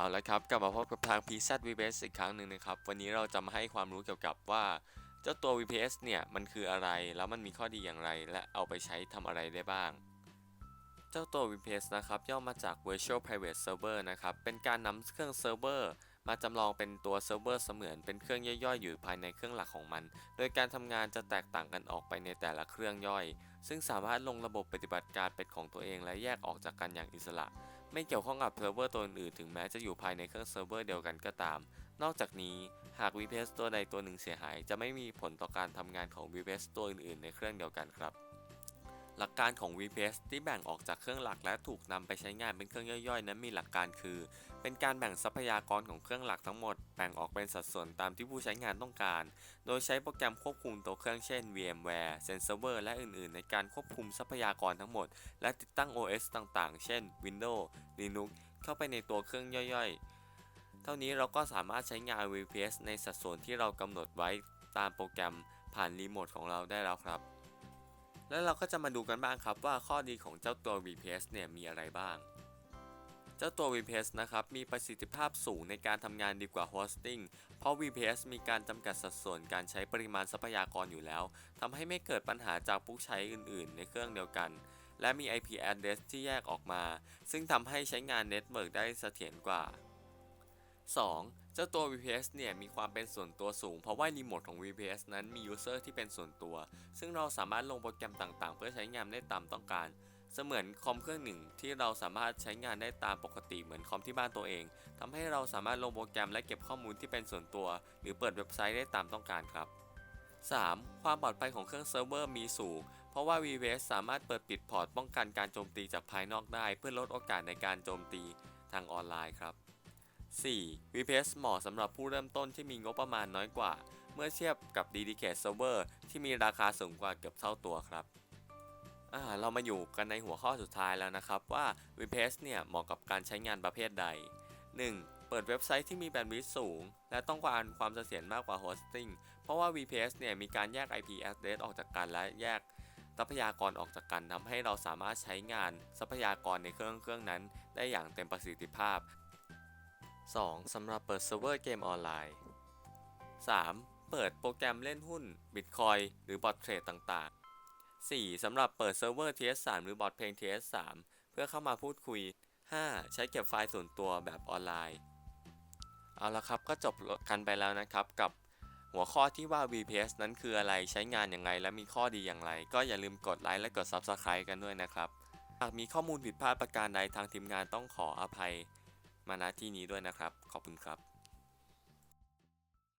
เอาละครับ กลับมาพบกับทาง PZ VPS อีกครั้งหนึ่งนะครับ วันนี้เราจะมาให้ความรู้เกี่ยวกับว่า เจ้าตัว VPS เนี่ยมันคืออะไร แล้วมันมีข้อดีอย่างไร และเอาไปใช้ทำอะไรได้บ้าง เจ้าตัว VPS นะครับย่อมาจาก Virtual Private Server นะครับ เป็นการนำเครื่องเซิร์ฟเวอร์ มาจำลองเป็นตัวเซิร์ฟเวอร์เสมือนเป็นเครื่องย่อยๆ อยู่ภายในเครื่องหลักของมัน โดยการทำงานจะแตกต่างกันออกไปในแต่ละเครื่องย่อย ซึ่งสามารถลงระบบปฏิบัติการเป็นของตัวเองและแยกออกจากกันอย่างอิสระ ไม่เกี่ยวข้องกับเซิร์ฟเวอร์ตัวอื่นๆถึงแม้จะอยู่ภายในเครื่องเซิร์ฟเวอร์เดียวกันก็ตาม นอกจากนี้หาก VPS ตัวใดตัวหนึ่งเสียหาย จะไม่มีผลต่อการทำงานของ VPS ตัวอื่นๆ ในเครื่องเดียวกันครับ หลักการของ VPS ที่แบ่งออกจากเครื่องหลักและถูกนำไปใช้งานเป็นเครื่องย่อยๆ นั้นมีหลักการคือ เป็นการแบ่งทรัพยากรของเครื่องหลักทั้งหมด แบ่งออกเป็นสัดส่วนตามที่ผู้ใช้งานต้องการ โดยใช้โปรแกรมควบคุมตัวเครื่องเช่น VMware Sensover และอื่นๆ ในการควบคุมทรัพยากรทั้งหมด และติดตั้ง OS ต่างๆ เช่น Windows Linux เข้าไปในตัวเครื่องย่อยๆ เท่านี้เราก็สามารถใช้งาน VPS ในสัดส่วนที่เรากำหนดไว้ตามโปรแกรมผ่านรีโมทของเราได้แล้วครับ แล้วเราก็จะมาดูกันบ้างครับว่าข้อดีของเจ้าตัว VPS เนี่ยมีอะไรบ้าง เจ้าตัว VPS นะครับมีประสิทธิภาพสูงในการทำงานดีกว่า Hosting เพราะ VPS มีการจำกัดสัดส่วนการใช้ปริมาณทรัพยากรอยู่แล้วทำให้ไม่เกิดปัญหาจากผู้ใช้อื่น ๆ ในเครื่องเดียวกัน และมี IP address ที่แยกออกมา ซึ่งทำให้ใช้งานเน็ตเวิร์กได้เสถียรกว่า 2. จ้าตัว VPS เนี่ยมีความเป็นส่วนตัวสูง เพราะว่ารีโมทของ VPS นั้นมี User ที่เป็นส่วนตัว ซึ่งเราสามารถลงโปรแกรมต่างๆ เพื่อใช้งานได้ตามต้องการ เสมือนคอมเครื่องหนึ่งที่เราสามารถใช้งานได้ตามปกติเหมือนคอมที่บ้านตัวเองทำให้เราสามารถลงโปรแกรมและเก็บข้อมูลที่เป็นส่วนตัว หรือเปิดเว็บไซต์ได้ตามต้องการครับ 3. ความปลอดภัยของเครื่องเซิร์ฟเวอร์มีสูง เพราะว่า VPS สามารถเปิดปิดพอร์ตป้องกันการโจมตีจากภายนอกได้ เพื่อลดโอกาสในการโจมตีทางออนไลน์ครับ 4. VPS เหมาะสำหรับผู้เริ่มต้นที่มีงบประมาณน้อยกว่า เมื่อเทียบกับ Dedicated Server ที่มีราคาสูงกว่าเกือบเท่าตัวครับอ่าเรามาอยู่กันในหัวข้อสุดท้ายแล้วนะครับว่า VPS เนี่ยเหมาะกับการใช้งานประเภทใด 1. เปิดเว็บไซต์ที่มีแบนด์วิดต์สูง และต้องการความเสถียรมากกว่า Hosting เพราะว่า VPS เนี่ยมีการแยก IP address ออกจากกันและแยกทรัพยากรออกจากกันทำให้เราสามารถใช้งานทรัพยากรในเครื่องเครื่องนั้น ได้อย่างเต็มประสิทธิภาพ 2. สำหรับเปิดเซิร์ฟเวอร์เกมออนไลน์ 3. เปิดโปรแกรมเล่นหุ้น Bitcoin หรือบอทเทรดต่างๆ 4. สำหรับเปิดเซิร์ฟเวอร์ TS3 หรือบอทเพลง TS3 เพื่อเข้ามาพูดคุย 5. ใช้เก็บไฟล์ส่วนตัวแบบออนไลน์ เอาละครับก็จบกันไปแล้วนะครับกับหัวข้อที่ว่า VPS นั้นคืออะไรใช้งานอย่างไรและมีข้อดีอย่างไร ก็อย่าลืมกดไลค์และกด Subscribe กันด้วยนะครับ หากมีข้อมูลผิดพลาดประการใดทางทีมงานต้องขออภัย มาณที่นี้ด้วยนะครับ ขอบคุณครับ